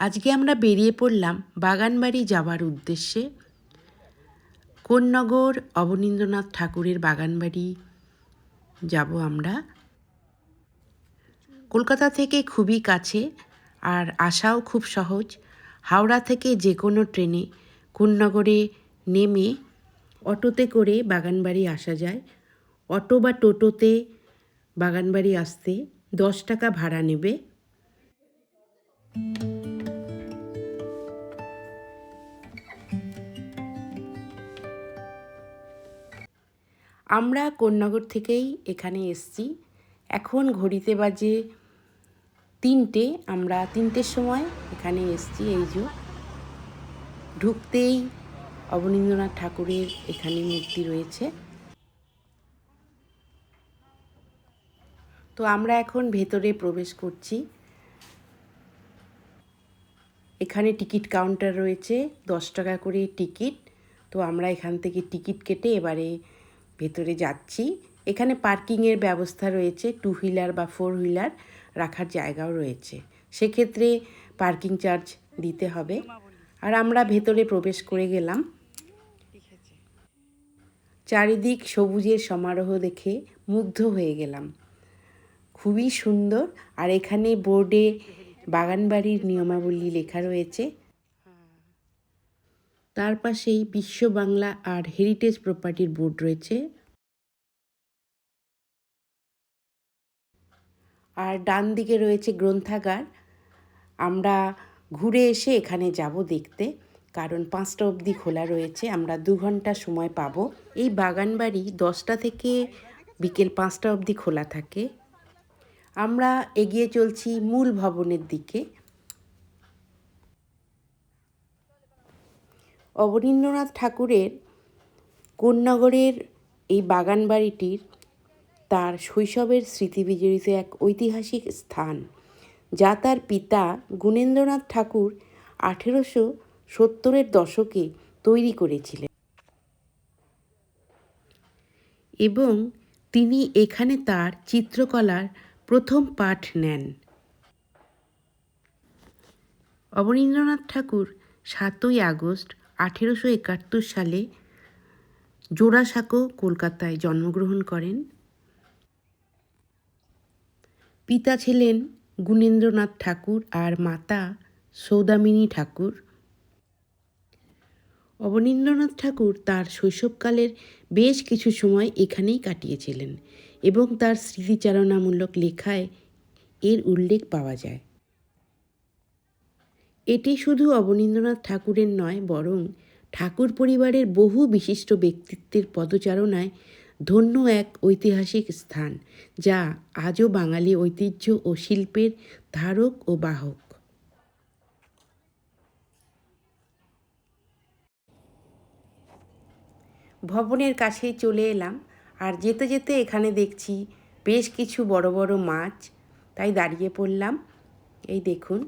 আজকে আমরা বেরিয়ে পড়লাম বাগানবাড়ি যাওয়ার উদ্দেশ্যে। কোন্নগর অবনীন্দ্রনাথ ঠাকুরের বাগানবাড়ি যাব আমরা। কলকাতা থেকে খুবই কাছে আর আসাও খুব সহজ। হাওড়া থেকে যে কোনো ট্রেনে কোন্নগরে নেমে অটোতে করে বাগানবাড়ি আসা যায়। অটো বা টোটোতে বাগানবাড়ি আসতে দশ টাকা ভাড়া নেবে। আমরা কোন্নগর থেকেই এখানে এসছি। এখন ঘড়িতে বাজে তিনটে, আমরা তিনটের সময় এখানে এসছি এই যে। ঢুকতেই অবনীন্দ্রনাথ ঠাকুরের এখানে মূর্তি রয়েছে। তো আমরা এখন ভেতরে প্রবেশ করছি। এখানে টিকিট কাউন্টার রয়েছে, দশ টাকা করে টিকিট। তো আমরা এখান থেকে টিকিট কেটে এবারে ভেতরে যাচ্ছি। এখানে পার্কিংয়ের ব্যবস্থা রয়েছে টু হুইলার বা ফোর হুইলার রাখার জায়গাও রয়েছে। সেক্ষেত্রে পার্কিং চার্জ দিতে হবে। আর আমরা ভেতরে প্রবেশ করে গেলাম। চারিদিক সবুজের সমারোহ দেখে মুগ্ধ হয়ে গেলাম। খুবই সুন্দর। আর এখানে বোর্ডে বাগানবাড়ির নিয়মাবলী লেখা রয়েছে। তার পাশেই বিশ্ব বাংলা আর হেরিটেজ প্রপার্টির বোর্ড রয়েছে। আর ডান দিকে রয়েছে গ্রন্থাগার। আমরা ঘুরে এসে এখানে যাব দেখতে, কারণ পাঁচটা অবধি খোলা রয়েছে, আমরা দু ঘণ্টা সময় পাবো। এই বাগানবাড়ি দশটা থেকে বিকেল পাঁচটা অবধি খোলা থাকে। আমরা এগিয়ে চলছি মূল ভবনের দিকে। অবনীন্দ্রনাথ ঠাকুরের কোন্নগরের এই বাগান বাড়িটির তার শৈশবের স্মৃতি বিজড়িত এক ঐতিহাসিক স্থান, যা তার পিতা গুণেন্দ্রনাথ ঠাকুর আঠেরোশো সত্তরের দশকে তৈরি করেছিলেন। এবং তিনি এখানে তার চিত্রকলার প্রথম পাঠ নেন। অবনীন্দ্রনাথ ঠাকুর সাতই আগস্ট আঠেরোশো একাত্তর সালে জোড়াসাঁকো কলকাতায় জন্মগ্রহণ করেন। পিতা ছিলেন গুণেন্দ্রনাথ ঠাকুর আর মাতা সৌদামিনী ঠাকুর। অবনীন্দ্রনাথ ঠাকুর তার শৈশবকালের বেশ কিছু সময় এখানেই কাটিয়েছিলেন এবং তার স্মৃতিচারণামূলক লেখায় এর উল্লেখ পাওয়া যায়। এটি শুধু অবনীন্দ্রনাথ ঠাকুরের নয়, বরং ঠাকুর পরিবারের বহু বিশিষ্ট ব্যক্তিত্বের পদচারণায় ধন্য এক ঐতিহাসিক স্থান, যা আজও বাঙালি ঐতিহ্য ও শিল্পের ধারক ও বাহক। ভবনের কাছেই চলে এলাম, আর যেতে যেতে এখানে দেখছি বেশ কিছু বড় বড় মাছ। তাই দাঁড়িয়ে পড়লাম। এই দেখুন।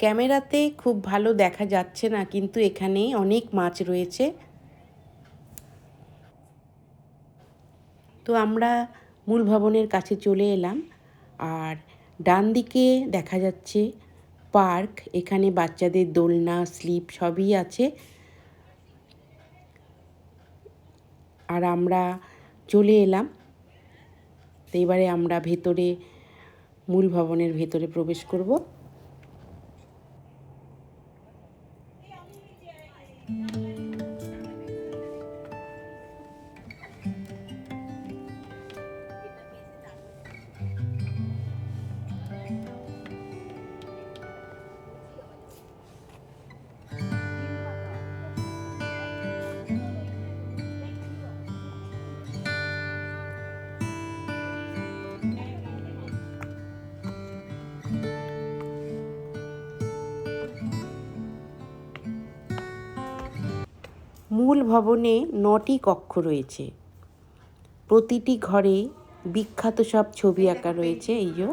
ক্যামেরাতে খুব ভালো দেখা যাচ্ছে না, কিন্তু এখানে অনেক মাছ রয়েছে। তো আমরা মূল ভবনের কাছে চলে এলাম, আর ডান দিকে দেখা যাচ্ছে পার্ক, এখানে বাচ্চাদের দোলনা, স্লিপ সবই আছে। আর আমরা চলে এলাম, তো এবারে আমরা ভেতরে, মূল ভবনের ভেতরে প্রবেশ করব। মূল ভবনে নটি কক্ষ রয়েছে। প্রতিটি ঘরে বিখ্যাত সব ছবি আঁকা রয়েছে, এই যে।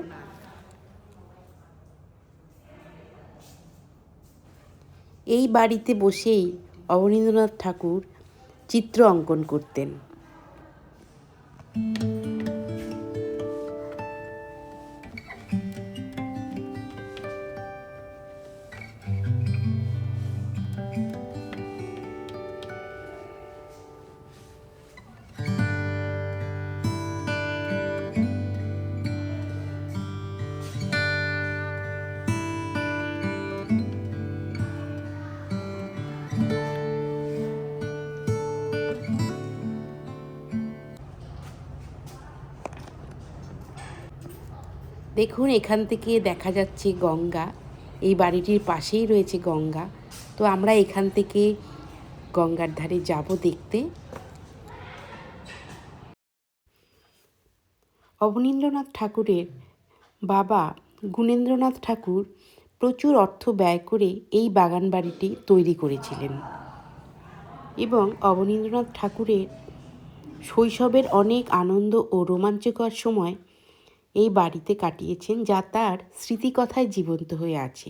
এই বাড়িতে বসেই অবনীন্দ্রনাথ ঠাকুর চিত্র অঙ্কন করতেন। দেখুন, এখান থেকে দেখা যাচ্ছে গঙ্গা। এই বাড়িটির পাশেই রয়েছে গঙ্গা। তো আমরা এখান থেকে গঙ্গার ধারে যাব দেখতে। অবনীন্দ্রনাথ ঠাকুরের বাবা গুণেন্দ্রনাথ ঠাকুর প্রচুর অর্থ ব্যয় করে এই বাগান বাড়িটি তৈরি করেছিলেন। এবং অবনীন্দ্রনাথ ঠাকুরের শৈশবের অনেক আনন্দ ও রোমাঞ্চকর সময় এই বাড়িতে কাটিয়েছেন যা তার স্মৃতিকথায় জীবন্ত হয়ে আছে।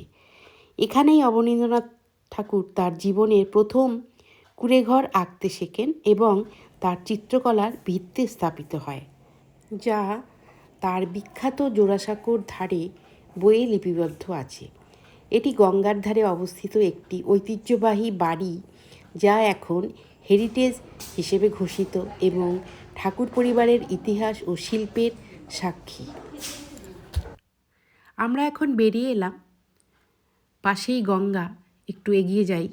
এখানেই অবনীন্দ্রনাথ ঠাকুর তার জীবনের প্রথম কুড়েঘর আঁকতে শেখেন এবং তার চিত্রকলার ভিত্তি স্থাপিত হয়, যা তার বিখ্যাত জোড়াসাঁকোর ধারে বইয়ে লিপিবদ্ধ আছে। এটি গঙ্গার ধারে অবস্থিত একটি ঐতিহ্যবাহী বাড়ি যা এখন হেরিটেজ হিসেবে ঘোষিত এবং ঠাকুর পরিবারের ইতিহাস ও শিল্পের সাক্ষী। আমরা এখন বেরিয়ে এলাম। পাশেই গঙ্গা একটু এগিয়ে যাই।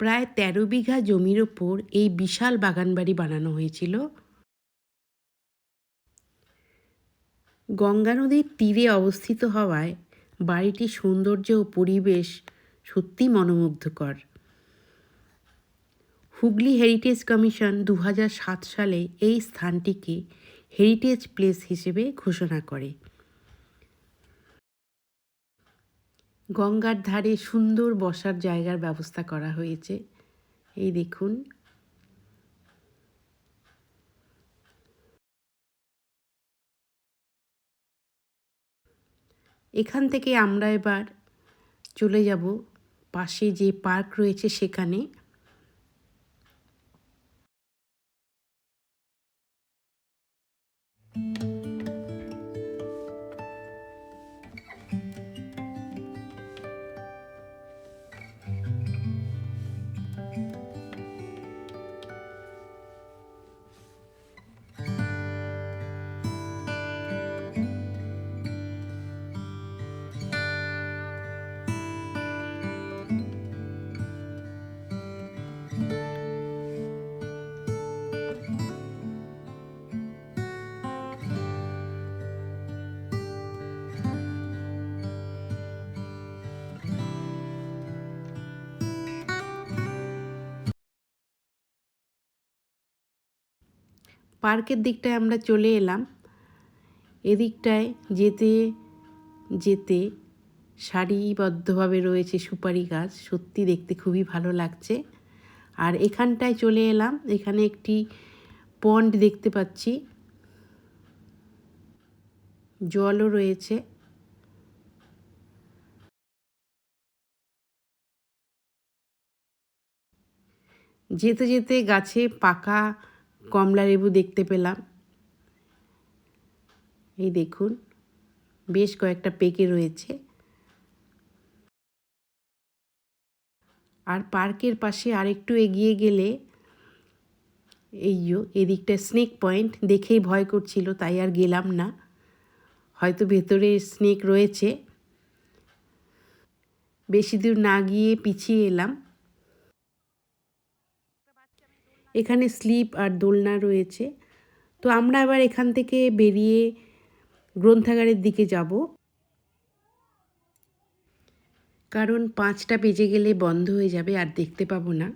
প্রায় তেরো বিঘা জমির ওপর এই বিশাল বাগানবাড়ি বানানো হয়েছিল। গঙ্গা নদীর তীরে অবস্থিত হওয়ায় বাড়িটির সৌন্দর্য ও পরিবেশ সত্যি মনোমুগ্ধকর। হুগলি হেরিটেজ কমিশন দু সালে এই স্থানটিকে হেরিটেজ প্লেস হিসেবে ঘোষণা করে। গঙ্গার ধারে সুন্দর বসার জায়গার ব্যবস্থা করা হয়েছে। এই দেখুন। এখান থেকে আমরা এবার চলে যাব পাশে যে পার্ক রয়েছে সেখানে। পার্কের দিকটায় আমরা চলে এলাম। এদিকটায় যেতে যেতে সারিবদ্ধভাবে রয়েছে সুপারি গাছ। সত্যি দেখতে খুবই ভালো লাগছে। আর এখানটায় চলে এলাম। এখানে একটি পন্ড দেখতে পাচ্ছি। জলও রয়েছে। যেতে যেতে গাছে পাকা কমলা লেবু দেখতে পেলাম। এই দেখুন, বেশ কয়েকটা পেকে রয়েছে। আর পার্কের পাশে আরেকটু এগিয়ে গেলে এই এদিকটা স্নেক পয়েন্ট দেখেই ভয় করছিল, তাই আর গেলাম না। হয়তো ভেতরে স্নেক রয়েছে। বেশি দূর না গিয়ে পিছিয়ে এলাম। এখানে স্লিপ আর দোলনা রয়েছে। তো আমরা আবার এখান থেকে বেরিয়ে গ্রন্থাগারের দিকে যাব। কারণ পাঁচটা বেজে গেলে বন্ধ হয়ে যাবে, আর দেখতে পাবো না।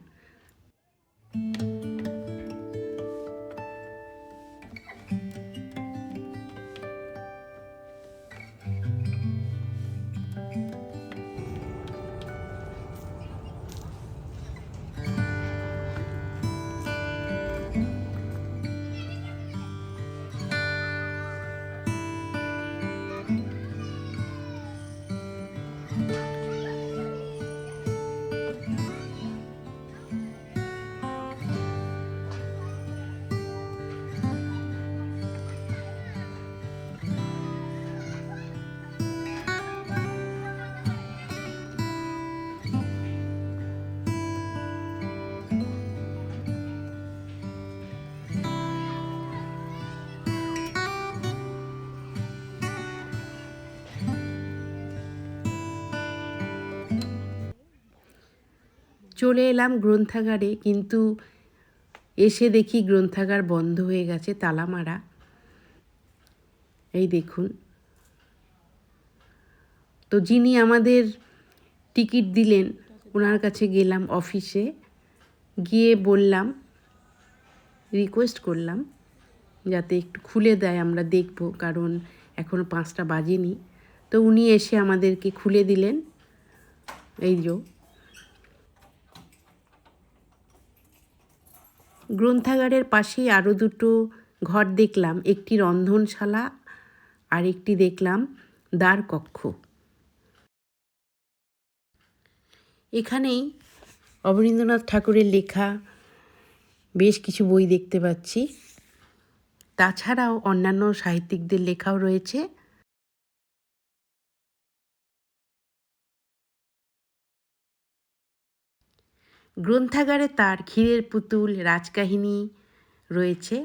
চলে এলাম গ্রন্থাগারে, কিন্তু এসে দেখি গ্রন্থাগার বন্ধ হয়ে গেছে তালা মারা এই দেখুন। তো যিনি আমাদের টিকিট দিলেন, ওনার কাছে গেলাম অফিসে, গিয়ে বললাম রিকোয়েস্ট করলাম, যাতে একটু খুলে দেয়, আমরা দেখব, কারণ এখনও পাঁচটা বাজেনি। তো উনি এসে আমাদেরকে খুলে দিলেন। এই যো গ্রন্থাগারের পাশেই আরও দুটো ঘর দেখলাম, একটি রন্ধনশালা আর একটি দেখলাম দ্বার কক্ষ। এখানেই অবনীন্দ্রনাথ ঠাকুরের লেখা, বেশ কিছু বই দেখতে পাচ্ছি। তাছাড়াও অন্যান্য সাহিত্যিকদের লেখাও রয়েছে। গ্রন্থাগারে তার ক্ষীরের পুতুল রাজকাহিনী রয়েছে।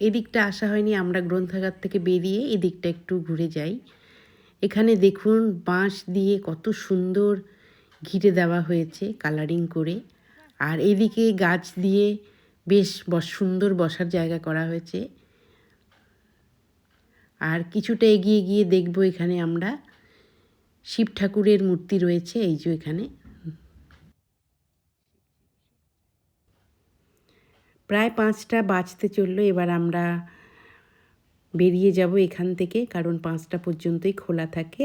এদিকটা আসা হয়নি, আমরা গ্রন্থাগার থেকে বেরিয়ে এদিকটা একটু ঘুরে যাই। এখানে দেখুন বাঁশ দিয়ে কত সুন্দর ঘিরে দেওয়া হয়েছে কালারিং করে। আর এদিকে গাছ দিয়ে বেশ সুন্দর বসার জায়গা করা হয়েছে। আর কিছুটা এগিয়ে গিয়ে দেখব এখানে আমরা শিব ঠাকুরের মূর্তি রয়েছে, এই যে এখানে। প্রায় পাঁচটা বাজতে চলল, এবার আমরা বেরিয়ে যাব এখান থেকে, কারণ পাঁচটা পর্যন্তই খোলা থাকে।